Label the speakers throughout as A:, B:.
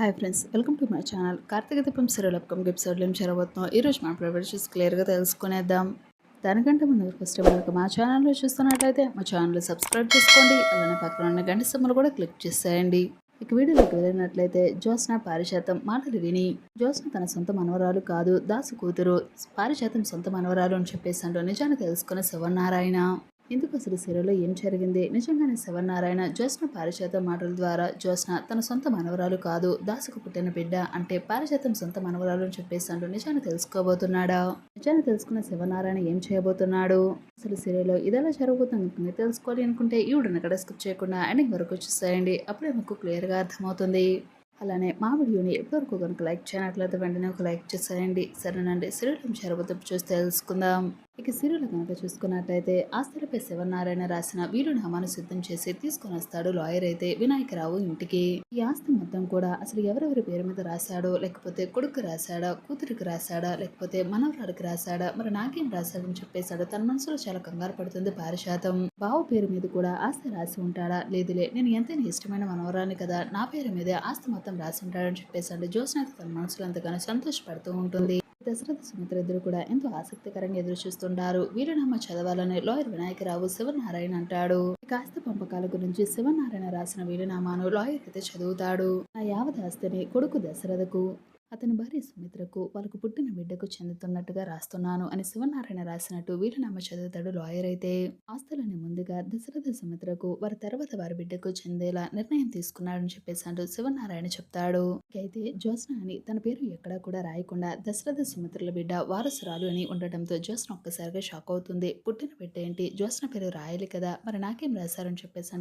A: Hi friends welcome to my channel Karthika Deepam serial upcoming ఎపిసోడ్లో ఏం జరగబోతున్నాం? ఈరోజు మన ప్రిపరేషన్స్ క్లియర్గా తెలుసుకునేద్దాం. దానికంటే ముందు ఫస్ట్ మనకు మా ఛానల్లో చూస్తున్నట్లయితే మా ఛానల్ సబ్స్క్రైబ్ చేసుకోండి. అలానే పక్కన ఉన్న గంట సమ్మలు కూడా క్లిక్ చేసేయండి. ఇక వీడియోలోకి వెళ్ళినట్లయితే జ్యోత్స్న పారిశాతం మాటలు విని జ్యోత్స్న తన సొంత మనవరాలు కాదు దాసు కూతురు పారిశాతం సొంత మనవరాలు అని చెప్పేసి అంటూ నిజాన్ని తెలుసుకున్న శివనారాయణ. ఎందుకు అసలు సిరలో ఏం జరిగింది? నిజంగానే శివనారాయణ జ్యోత్స్న పారిశాతం మాటల ద్వారా జ్యోత్స్న తన సొంత మనవరాలు కాదు దాసుకు పుట్టిన బిడ్డ అంటే పారిశాతం సొంత మనవరాలు అని చెప్పేసాడు నిజాన్ని తెలుసుకోబోతున్నాడా? నిజాన్ని తెలుసుకున్న శివనారాయణ ఏం చేయబోతున్నాడు? అసలు సిరలో ఇదెలా జరగబోతుంది తెలుసుకోవాలి అనుకుంటే ఈ వీడియోని స్కిప్ చేయకుండా ఎండింగ్ వరకు చూసేయండి. అప్పుడే మీకు క్లియర్గా అర్థమవుతుంది. అలానే మా వీడియోని ఎప్పటివరకు కనుక లైక్ చేయనట్లయితే వెంటనే ఒక లైక్ చేసేయండి. సరేనండి సీరియల్ ఏం చూసి తెలుసుకుందాం. ఇక సిరులు కనుక చూసుకున్నట్లయితే ఆస్తులపై శివనారాయణ రాసిన వీలునామాను సిద్ధం చేసి తీసుకొని వస్తాడు లాయర్ అయితే వినాయకరావు ఇంటికి. ఈ ఆస్తి మొత్తం కూడా అసలు ఎవరెవరి పేరు మీద రాశాడో లేకపోతే కొడుకు రాశాడా కూతురికి రాశాడా లేకపోతే మనవరాడికి రాశాడా మరి నాకేం రాశాడని చెప్పేశాడు తన మనసులో చాలా కంగారు పడుతుంది పారిశాతం బావు పేరు మీద కూడా ఆస్తి రాసి ఉంటాడా? లేదులే నేను ఎంతైనా ఇష్టమైన మనవరాన్ని కదా నా పేరు మీదే ఆస్తి మొత్తం రాసి ఉంటాడని చెప్పేశాడు. జ్యోత్స్న అయితే తన మనసులో ఎంతగానో సంతోషపడుతూ ఉంటుంది. దశరథ సుమిత్ర ఇద్దరు కూడా ఎంతో ఆసక్తికరంగా ఎదురు చూస్తుంటారు. వీరునామా చదవాలని లాయర్ వినాయకరావు శివనారాయణ అంటాడు. ఈ కాస్త పంపకాల గురించి శివనారాయణ రాసిన వీరునామాను లాయర్ అయితే చదువుతాడు. ఆ యావత్ ఆస్తిని కొడుకు దశరథకు అతని భార్య సుమిత్రకు వాళ్ళకు పుట్టిన బిడ్డకు చెందుతున్నట్టుగా రాస్తున్నాను అని శివనారాయణ రాసినట్టు వీరునామా చదువుతాడు లాయర్ అయితే. ఆస్తులని ముందుగా దశరథ సుమిత్రకు వారి తర్వాత వారి బిడ్డకు చెందేలా నిర్ణయం తీసుకున్నాడని చెప్పేసాడు శివనారాయణ చెప్తాడు. అయితే జ్యోత్స్న అని తన పేరు ఎక్కడా కూడా రాయకుండా దశరథ సుమిత్రుల బిడ్డ వారసురాలు అని ఉండటంతో జ్యోత్స్న ఒక్కసారిగా షాక్ అవుతుంది. పుట్టిన బిడ్డ ఏంటి? జ్యోత్స్న పేరు రాయాలి కదా మరి నాకేం రాశారని చెప్పేసాడు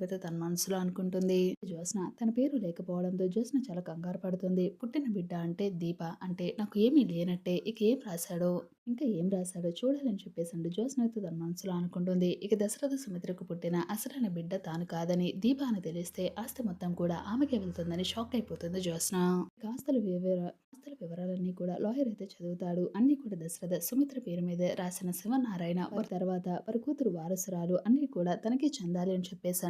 A: అంటే తన మనసులో అనుకుంటుంది. జ్యోత్స్న తన పేరు లేకపోవడంతో జ్యోత్స్న చాలా కంగారు పడుతుంది. పుట్టిన బిడ్డ అంటే దీప. అంటే నాకు ఏమీ లేనట్టే. ఇక ఏం రాశాడో? ఇంకా ఏం రాశాడో చూడాలని చెప్పేసి అంటే అయితే తన మనసులో అనుకుంటుంది. ఇక దశరథ సుమిత్రకు పుట్టిన అసలైన బిడ్డ తాను కాదని దీప అని తెలిస్తే ఆస్తి మొత్తం కూడా ఆమెకే వెళ్తుందని షాక్ అయిపోతుంది జ్యోత్స్న. ఆస్తుల వివర ఆస్తుల వివరాలన్నీ కూడా లాయర్ అయితే చదువుతాడు. అన్ని కూడా దశరథ సుమిత్ర పేరు మీద రాసిన శివనారాయణ. వారి తర్వాత వారి కూతురు వారసురాలు అన్ని కూడా తనకే చెందాలి అని చెప్పేసి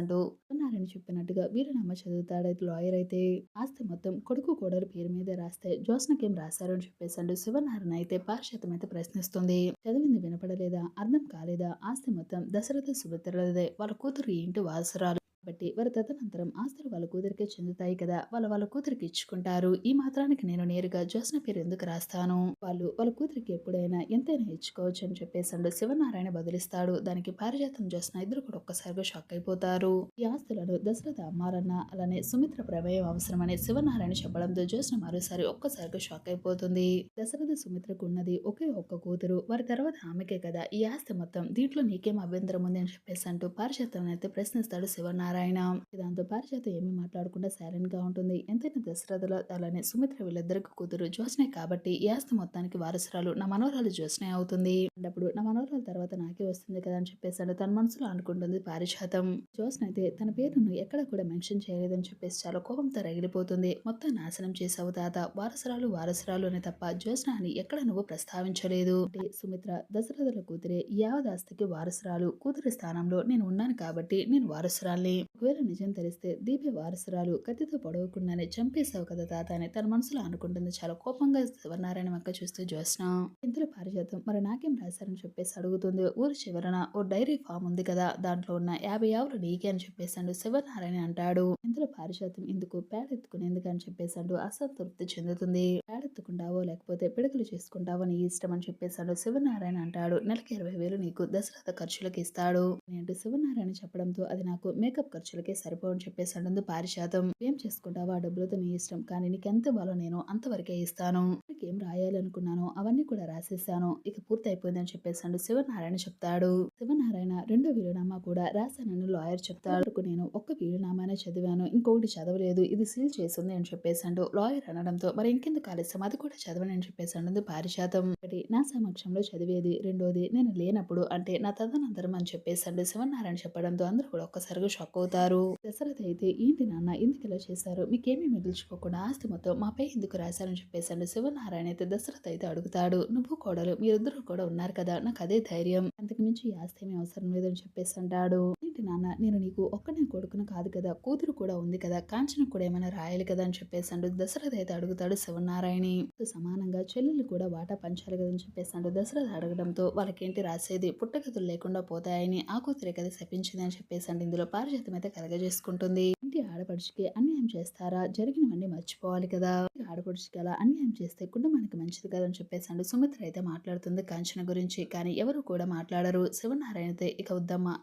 A: అని చెప్పినట్టుగా వీరనామ చదువుతాడు అయితే లాయర్ అయితే. ఆస్తి మొత్తం కొడుకు కోడలు పేరు మీద రాస్తే జ్యోత్స్నకేం రాశారు అని చెప్పేసి శివనారాయణ అయితే పారిశతం అయితే ప్రశ్నిస్తుంది. చదివింది వినపడలేదా? అర్థం కాలేదా? ఆస్తి మొత్తం దశరథ సుభద్రలదే. వాళ్ళ కూతురు ఇంటి వాసరాలు కాబట్టి వారి తదనంతరం ఆస్తులు వాళ్ళ కూతురికే చెందుతాయి కదా. వాళ్ళ వాళ్ళ కూతురికి ఇచ్చుకుంటారు. ఈ మాత్రానికి నేను నేరుగా జోస్న పేరు ఎందుకు రాస్తాను? వాళ్ళు వాళ్ళ కూతురికి ఎప్పుడైనా ఎంతైనా ఇచ్చుకోవచ్చు అని చెప్పేసి శివనారాయణ బదిలిస్తాడు. దానికి పారిజాతం జోస్న ఇద్దరు కూడా ఒక్కసారిగా షాక్ అయిపోతారు. ఈ ఆస్తులను దశరథ అమ్మారన్న అలానే సుమిత్ర ప్రమేయం అవసరమని శివనారాయణ చెప్పడంతో జ్యోత్స్న మరోసారి ఒక్కసారిగా షాక్ అయిపోతుంది. దశరథ సుమిత్రకు ఉన్నది ఒకే ఒక్క కూతురు. వారి తర్వాత ఆమెకే కదా. ఈ ఆస్తి మొత్తం. దీంట్లో నీకేం అభ్యంతరం ఉంది అని చెప్పేసి అంటూ పారిజాతం అయితే ప్రశ్నిస్తాడు శివనారాయణ. నారాయణ దాంతో పారిజాత ఏమీ మాట్లాడకుండా సైలెంట్గా ఉంటుంది. ఎంతైనా దశరథలో అలానే సుమిత్ర వీళ్ళిద్దరికి కూతురు జ్యోత్స్నే కాబట్టి ఈ ఆస్తి మొత్తానికి వారసురాలు నా మనోరాలు జ్యోత్స్నే అవుతుంది. అప్పుడు నా మనోరాల తర్వాత నాకే వస్తుంది కదా అని చెప్పేసాడు. తన మనసులో అనుకుంటుంది పారిజాతం. జ్యోత్స్న అయితే తన పేరును ఎక్కడ కూడా మెన్షన్ చేయలేదని చెప్పేసి చాలా కోపంతో రగిలిపోతుంది. మొత్తం నాశనం చేసావు తాత. వారసురాలు వారసురాలు అని తప్ప జ్యోత్స్న అని ఎక్కడ నువ్వు ప్రస్తావించలేదు. అంటే సుమిత్ర దశరథుల కూతురే యావదాస్తికి వారసురాలు. కూతురి స్థానంలో నేను ఉన్నాను కాబట్టి నేను వారసురాల్ని. ఒకవేళ నిజం తెలిస్తే దీపి వారసురాలు కత్తితో పొడవకుండానే చంపేశావు కదా తాత అని తన మనసులో అనుకుంటుంది. చాలా కోపంగా శివనారాయణ మక్క చూస్తూ జ్యోత్స్న. ఇంతలో పారిజాతం. మరి నాకేం రాశారని చెప్పేసి అడుగుతుంది. ఊరు చివరన ఓ డైరీ ఫామ్ ఉంది కదా దాంట్లో ఉన్న యాభై ఆవులు నీకే అని చెప్పేసాడు శివనారాయణ అంటాడు. ఇంతలో పారిజాతం ఇందుకు పేడెత్తుకునేందుకు అని చెప్పేసాడు అసంతృప్తి చెందుతుంది. పేడెత్తుకుంటావో లేకపోతే పిడకలు చేసుకుంటావో నీ ఇష్టం అని చెప్పేసాడు శివనారాయణ అంటాడు. నెలకి ఇరవై వేలు నీకు దసరా ఖర్చులకు ఇస్తాడు. నేను శివనారాయణ చెప్పడంతో అది నాకు మేకప్ ఖర్చులకే సరిపోవని చెప్పేసాడు పారిశాతం ఏం చేసుకుంటావా ఆ డబ్బులతో నీ ఇష్టం. కానీ నీకు ఎంత ఇవ్వాలో నేను అంతవరకే ఇస్తాను. ఏం రాయాలనుకున్నానో అవన్నీ కూడా రాసేసాను. ఇక పూర్తి అయిపోయిందని చెప్పేసాడు శివనారాయణ చెప్తాడు. శివనారాయణ రెండో వీలునామా కూడా రాశానని లాయర్ చెప్తాడు. నేను ఒక్క వీలునామానే చదివాను. ఇంకొకటి చదవలేదు. ఇది సీల్ చేసింది అని చెప్పేసాడు లాయర్ అనడంతో మరి ఇంకెందుకు ఆలస్యం? అది కూడా చదవని అని చెప్పేసాడు పారిశాతం ఒకటి నా సమక్షంలో చదివేది. రెండోది నేను లేనప్పుడు అంటే నా తదనంతరం అని చెప్పేసాడు శివనారాయణ చెప్పడంతో అందరూ కూడా ఒక్కసారిగా షాక్ పోతారు. దశరథ అయితే ఏంటి నాన్న? ఎందుకు ఇలా చేశారు? మీకేమీ మిగిల్చుకోకుండా ఆస్తి మొత్తం మాపై ఎందుకు రాశారని చెప్పేసాడు శివనారాయణ అయితే దశరథ అయితే అడుగుతాడు. నువ్వు కోడలు మీరిద్దరు కూడా ఉన్నారు కదా? నాకు అదే ధైర్యం. అంతకు మించి ఈ ఆస్తి ఏమీ అవసరం లేదని చెప్పేసి అంటాడు ఏంటి నాన్న? నేను నీకు ఒక్కనే కొడుకును కాదు కదా కూతురు కూడా ఉంది కదా కాంచన కూడా ఏమైనా రాయాలి కదా అని చెప్పేసాడు దశరథ అయితే అడుగుతాడు శివనారాయణి. సమానంగా చెల్లెలు కూడా వాటా పంచాలి కదా అని చెప్పేసాడు దశరథ అడగడంతో వాళ్ళకేంటి రాసేది? పుట్టగతులు లేకుండా పోతాయని ఆ కూతురే కదా శపించింది అని చెప్పేసాడు ఇందులో పారిజాతం అయితే కలగజేసుకుంటుంది. ఇంటి ఆడపడుచుకి అన్యాయం చేస్తారా? జరిగినవన్నీ మర్చిపోవాలి కదా. ఆడపడుచుకి అలా అన్యాయం చేస్తే కుటుంబానికి మంచిది కదా అని చెప్పేసాడు సుమిత్ర అయితే మాట్లాడుతుంది కాంచన గురించి. కానీ ఎవరు కూడా మాట్లాడరు. శివనారాయణతో ఇక వద్దమ్మా.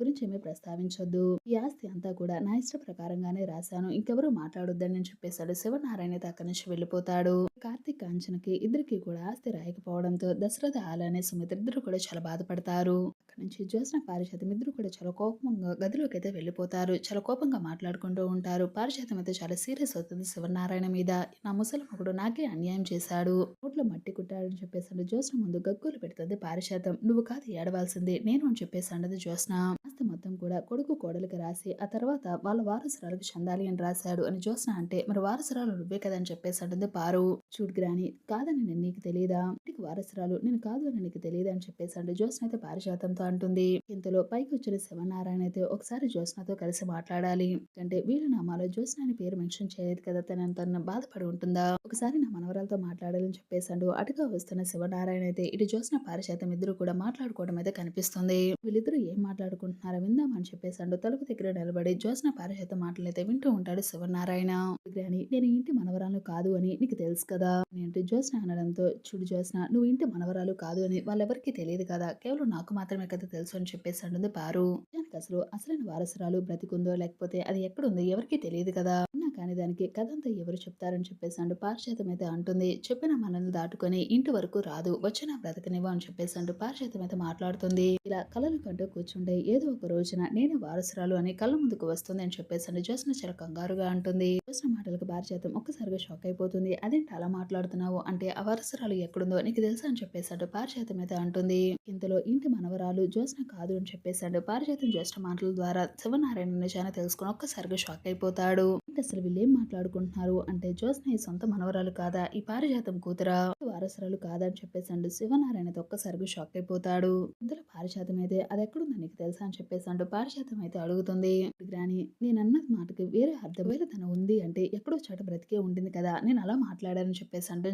A: గురించి ఏమీ ప్రస్తావించొద్దు. ఈ ఆస్తి అంతా కూడా నా ఇష్ట ప్రకారంగానే రాశాను. ఇంకెవరు మాట్లాడొద్దని నేను చెప్పేశాడు. శివనారాయణ అక్కడి నుంచి వెళ్ళిపోతాడు. కార్తీక్ కాంచనకి ఇద్దరికి కూడా ఆస్తి రాయకపోవడంతో దశరథ ఆలనే సుమిత్ర ఇద్దరు కూడా చాలా బాధపడతారు. అక్కడి నుంచి జ్యోత్స్న పారిశాతం ఇద్దరు కూడా చాలా కోపంగా గదిలోకి అయితే వెళ్ళిపోతారు. చాలా కోపంగా మాట్లాడుకుంటూ ఉంటారు. పారిశాతం అయితే చాలా సీరియస్ అవుతుంది శివనారాయణ మీద. నా ముసలి నాకే అన్యాయం చేశాడు. నోట్లో మట్టి కుట్టాడని చెప్పేసాడు జ్యోత్స్న ముందు గగ్గులు పెడుతుంది పారిశాతం నువ్వు కాదు ఏడవాల్సింది. నేను అని చెప్పేసాడు జ్యోత్స్న. ఆస్తి మొత్తం కూడా కొడుకు కోడలికి రాసి ఆ తర్వాత వాళ్ళ వారసురాలకు చెందాలి అని రాశాడు. అని జ్యోత్స్న అంటే మరి వారసురాలు నువ్వే కదా అని చెప్పేసాడు పారు. చూడు గ్రాని కాదని నేను నీకు తెలియదా నీకు వారసురాలు నేను కాదు అని నీకు తెలియదా అని చెప్పేసాడు జ్యోత్స్న అయితే పారిశాతంతో అంటుంది. ఇంతలో పైకి వచ్చిన శివనారాయణ అయితే ఒకసారి జ్యోత్స్నతో కలిసి మాట్లాడాలి. అంటే వీళ్ళ నామాలో జ్యోత్స్న అని పేరు మెన్షన్ చేయలేదు కదా తన తన బాధపడి ఉంటుందా? ఒకసారి నా మనవరాలతో మాట్లాడాలని చెప్పేశాడు అటుగా వస్తున్న శివనారాయణ అయితే ఇటు జ్యోత్స్న పారిశాతం ఇద్దరు కూడా మాట్లాడుకోవడం అయితే కనిపిస్తుంది. వీళ్ళిద్దరూ ఏం మాట్లాడుకుంటున్నారు? విందామని చెప్పేశాడు తలుపు దగ్గర నిలబడి జ్యోత్స్న పారిశాతం మాటలైతే వింటూ ఉంటాడు శివనారాయణ. గ్రాని నేను ఇంటి మనవరాలు కాదు అని నీకు తెలుసు కదా? నేను జ్యోత్స్న అనడంతో చూడు జ్యోత్స్న నువ్వు ఇంటి మనవరాలు కాదు అని వాళ్ళెవరికి తెలియదు కదా? కేవలం నాకు మాత్రమే కదా తెలుసు అని చెప్పేసి అంటుంది పారు. దానికి అసలు అసలైన వారసురాలు బ్రతికుందో లేకపోతే అది ఎక్కడుందో ఎవరికి తెలియదు కదా? కానీ దానికి కథంతా ఎవరు చెప్తారని చెప్పేసాడు పారిశాతం అయితే అంటుంది. చెప్పిన మనల్ని దాటుకొని ఇంటి వరకు రాదు. వచ్చిన బ్రతకనివ్వ అని చెప్పేసాడు పారిశాతం అయితే మాట్లాడుతుంది. ఇలా కలలు కంటూ కూర్చుంటే ఏదో ఒక రోజున నేను వారసురాలు అని కళ్ళ ముందుకు వస్తుంది అని చెప్పేసాడు జ్యోత్స్న చాలా కంగారుగా అంటుంది. జ్యోత్స్న మాటలకు పారిశాతం ఒక్కసారిగా షాక్ అయిపోతుంది. అదేంటి అలా మాట్లాడుతున్నావు? అంటే ఆ వారసురాలు ఎక్కడుందో నీకు తెలుసా? అని చెప్పేశాడు పారిశాతం అయితే అంటుంది. ఇంతలో ఇంటి మనవరాలు జ్యోత్స్న కాదు అని చెప్పేశాడు పారిశాతం జ్యోత్స్న మాటల ద్వారా శివనారాయణ నిజాన్ని తెలుసుకుని ఒక్కసారిగా షాక్ అయిపోతాడు. అసలు వీళ్ళేం ఏం మాట్లాడుకుంటున్నారు? అంటే జ్యోత్స్న ఈ సొంత మనవరాలు కాదా? ఈ పారిజాతం కూతురా? వారసురాలు కాదా? అని చెప్పేసాడు శివనారాయణ అయితే ఒక్కసారిగా షాక్ అయిపోతాడు. ఇందులో పారిజాతం అయితే అది ఎక్కడుందో నీకు తెలుసా? అని చెప్పేసాడు పారిజాతం అయితే అడుగుతుంది. గ్రాని నేను అన్నది మాటకి వేరే అర్థం. వేరే తన ఉంది అంటే ఎక్కడో చోట బ్రతికే ఉంటుంది కదా? నేను అలా మాట్లాడానని చెప్పేసి అంటే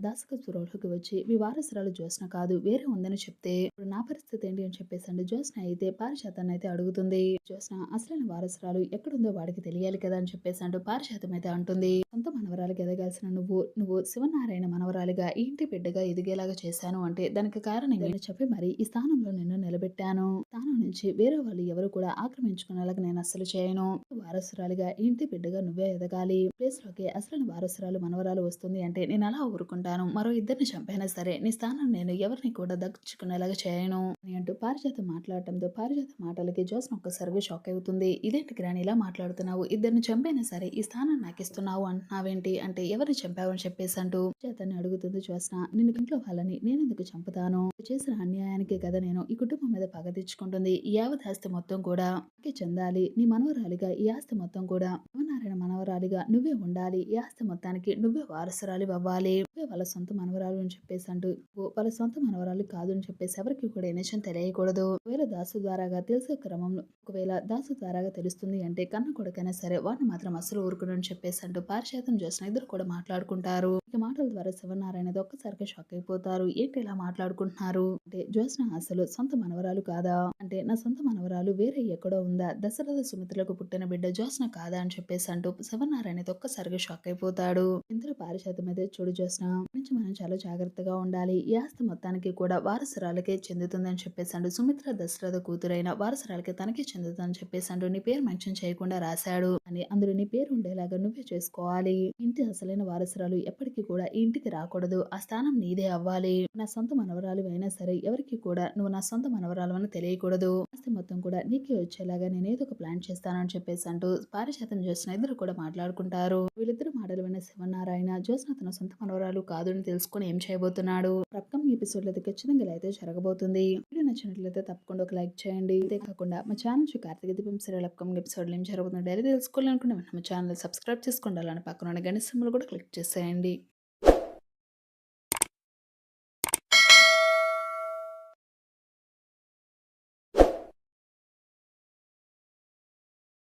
A: దాసక సురోలోకి వచ్చి మీ వారసురాలు జ్యోత్స్న కాదు వేరే ఉందని చెప్తే ఇప్పుడు నా పరిస్థితి ఏంటి? అని చెప్పేసి జ్యోత్స్న అయితే పారిజాతాన్ని అయితే అడుగుతుంది. జ్యోత్స్న అసలైన వారసురాలు ఎక్కడుందో వాడికి తెలియాలి కదా? అని చెప్పేసి అంటూ పారిజాతం అయితే అంటుంది. సొంత మనవరాలకు ఎదగాల్సిన నువ్వు నువ్వు శివనారాయణ మనవరాలిగా ఇంటి బిడ్డగా ఎదిగేలాగా చేశాను అంటే దానికి కారణం నేను చెప్పి మరి ఈ స్థానంలో నిన్ను నిలబెట్టాను. స్థానం నుంచి వేరే వాళ్ళు ఎవరు కూడా ఆక్రమించుకునేలాగా నేను అస్సలు చేయను. వారసురాలిగా ఇంటి బిడ్డగా నువ్వే ఎదగాలి. ప్లేస్లోకి అసలు వారసురాలు మనవరాలు వస్తుంది అంటే నేను అలా ఊరుకుంటాను? మరో ఇద్దరిని చంపైనా సరే నీ స్థానం నేను ఎవరిని కూడా దక్కించుకునేలాగా చేయను అని అంటూ పారిజాత మాట్లాడటంతో పారిజాత మాటలకి జోస్న ఒక్కసారిగా షాక్ అవుతుంది. ఇదేంటి గ్రాని ఇలా మాట్లాడుతున్నావు? ఇద్దరిని చంపైనా సరే ఈ స్థానం నాకు ఇస్తున్నావు అంటున్నావేంటి? అంటే ఎవరిని చంపావని చెప్పేసి అంటూ అతన్ని అడుగుతుంది జ్యోత్స్న. నిన్ను ఇంట్లో వాళ్ళని నేను ఎందుకు చంపుతాను చేసిన అన్యాయానికే కదా నేను ఈ కుటుంబం మీద పగ తెచ్చుకుంటుంది ఈ యావత్ ఆస్తి మొత్తం కూడా నాకే చెందాలి. నీ మనవరాలిగా ఈ ఆస్తి మొత్తం కూడా శివనారాయణ మనవరాలిగా నువ్వే ఉండాలి. ఈ ఆస్తి మొత్తానికి నువ్వే వారసురాలి అవ్వాలి. నువ్వే వాళ్ళ సొంత మనవరాలు అని చెప్పేసి అంటూ వాళ్ళ సొంత మనవరాలు కాదు అని చెప్పేసి ఎవరికి కూడా ఏ నిజం తెలియకూడదు. ఒకవేళ దాసు ద్వారాగా తెలిసే క్రమంలో ఒకవేళ దాసు ద్వారాగా తెలుస్తుంది అంటే కన్న కొడుకైనా సరే వాడిని మాత్రం అసలు ఊరుకునని చెప్పేసి అంటూ పారిశాతం చేసిన ఇద్దరు కూడా మాట్లాడుకుంటారు. ఇక మాటల ద్వారా శివనారాయణ ఒక్కసారిగా షాక్ అయిపోతారు. ఏంటి ఇలా మాట్లాడుకుంటున్నారు? అంటే జ్యోత్స్న అసలు సొంత మనవరాలు కాదా? అంటే నా సొంత మనవరాలు వేరే ఎక్కడో ఉందా? దశరథ సుమిత్రకు పుట్టిన బిడ్డ జ్యోత్స్న కాదా అని చెప్పేసి అంటూ శివనారాయణ ఒక్కసారిగా షాక్ అయిపోతాడు. ఇంద్ర పారిశాతం అయితే చూడు జ్యోత్స్న నుంచి మనం చాలా జాగ్రత్తగా ఉండాలి. ఈ ఆస్తి మొత్తానికి కూడా వారసురాలకే చెందుతుందని చెప్పేసాడు సుమిత్ర దశరథ కూతురైన వారసురాలకే తనకే చెందుతుందని చెప్పేసాడు నీ పేరు మెన్షన్ చేయకుండా రాశాడు. అని అందులో నీ పేరు ఉండేలాగా నువ్వే చేసుకోవాలి. ఇంటి అసలైన వారసురాలు ఎప్పటికీ కూడా ఇంటికి రాకూడదు. ఆ స్థానం నీదే అవ్వాలి. నా సొంత మనవరాలు అయినా సరే ఎవరికి కూడా నువ్వు నా సొంత మనవరాలు అని తెలియకూడదు. ఆస్తి మొత్తం కూడా నీకే వచ్చేలాగా నేను ఏదో ఒక ప్లాన్ చేస్తానని చెప్పేసి అంటూ పారిశాతం చేసిన ఇద్దరు కూడా మాట్లాడుకుంటారు. వీళ్ళిద్దరు మాటలు విన్న శివనారాయణ జ్యోత్స్న తన సొంత మనవరాలు కాదు అని తెలుసుకుని ఏం చేయబోతున్నాడు? రక్తం ఎపిసోడ్ అయితే ఖచ్చితంగా ఇలా అయితే జరగబోతుంది. వీడియో నచ్చినట్లయితే తప్పకుండా ఒక లైక్ చేయండి. అంతేకాకుండా మా channel Karthika Deepam serial upcoming episode ఏం జరుగుతుందో డైరీ తెలుసుకోవాలనుకుంటే మా ఛానల్ సబ్స్క్రైబ్ చేసుకోండి. అలానే పక్కన ఉన్న గణిత కూడా క్లిక్ చేసేయండి.